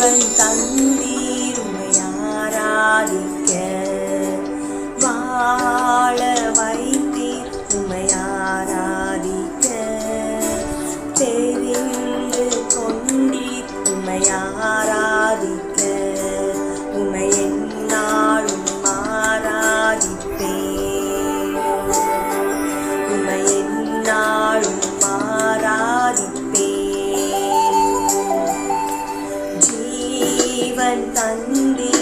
தேவன் தந்தீர் உமை வாழ வைத்தீர் உமை தே 等你。